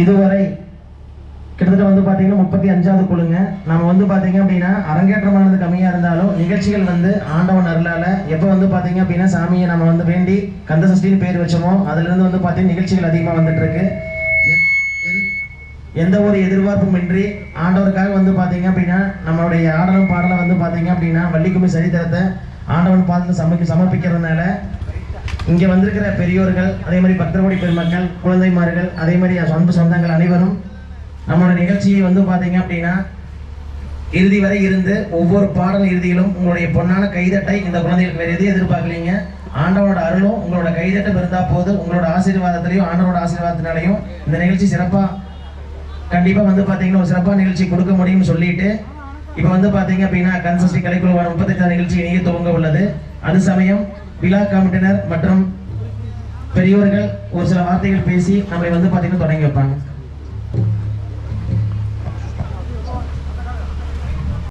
இதுவரை கிட்டத்தட்ட வந்து பார்த்தீங்கன்னா முப்பத்தி அஞ்சாவது குழுங்க. நம்ம வந்து பார்த்தீங்க அப்படின்னா அரங்கேற்றமானது கம்மியாக இருந்தாலும் நிகழ்ச்சிகள் வந்து ஆண்டவன் அருளால் எப்போ வந்து பார்த்தீங்க அப்படின்னா சாமியை நம்ம வந்து வேண்டி கந்த சஷ்டின்னு பேர் வச்சோமோ அதுலேருந்து வந்து பார்த்தீங்கன்னா நிகழ்ச்சிகள் அதிகமாக வந்துட்டுருக்கு. எந்த ஒரு எதிர்பார்ப்பும் இன்றி ஆண்டவருக்காக வந்து பார்த்தீங்க அப்படின்னா நம்மளுடைய ஆடலும் பாடலும் வந்து பார்த்தீங்க அப்படின்னா வள்ளிக்குமி சரித்திரத்தை ஆண்டவன் பார்த்து சமைக்க சமர்ப்பிக்கிறதுனால இங்கே வந்திருக்கிற பெரியோர்கள் அதே மாதிரி பக்தர்கோடி பெருமக்கள் குழந்தைமார்கள் அதே மாதிரி அன்பு சொந்தங்கள் அனைவரும் நம்மளோட நிகழ்ச்சியை வந்து பார்த்தீங்க அப்படின்னா இறுதி வரை இருந்து ஒவ்வொரு பாடல் இறுதியிலும் உங்களுடைய பொன்னான கைதட்டை இந்த குழந்தைகளுக்கு வேறு எதையும் எதிர்பார்க்கலீங்க. ஆண்டவனோட அருளும் உங்களோட கைதட்டம் இருந்தால் போது உங்களோட ஆசீர்வாதத்திலையும் ஆண்டவனோட ஆசீர்வாதத்தினாலையும் இந்த நிகழ்ச்சி சிறப்பாக கண்டிப்பாக வந்து பார்த்தீங்கன்னா ஒரு சிறப்பான நிகழ்ச்சி கொடுக்க முடியும்னு சொல்லிட்டு இப்போ வந்து பார்த்தீங்க அப்படின்னா கன்சஸ்டி கலைக்குழுவான முப்பத்தஞ்சாவது நிகழ்ச்சி இணைய துவங்க உள்ளது. அது சமயம் விழா கமிட்டினர் மற்றும் பெரியோர்கள் ஒரு சில வார்த்தைகள் பேசி நம்மளை வந்து பார்த்தீங்கன்னா தொடங்கி வைப்பாங்க.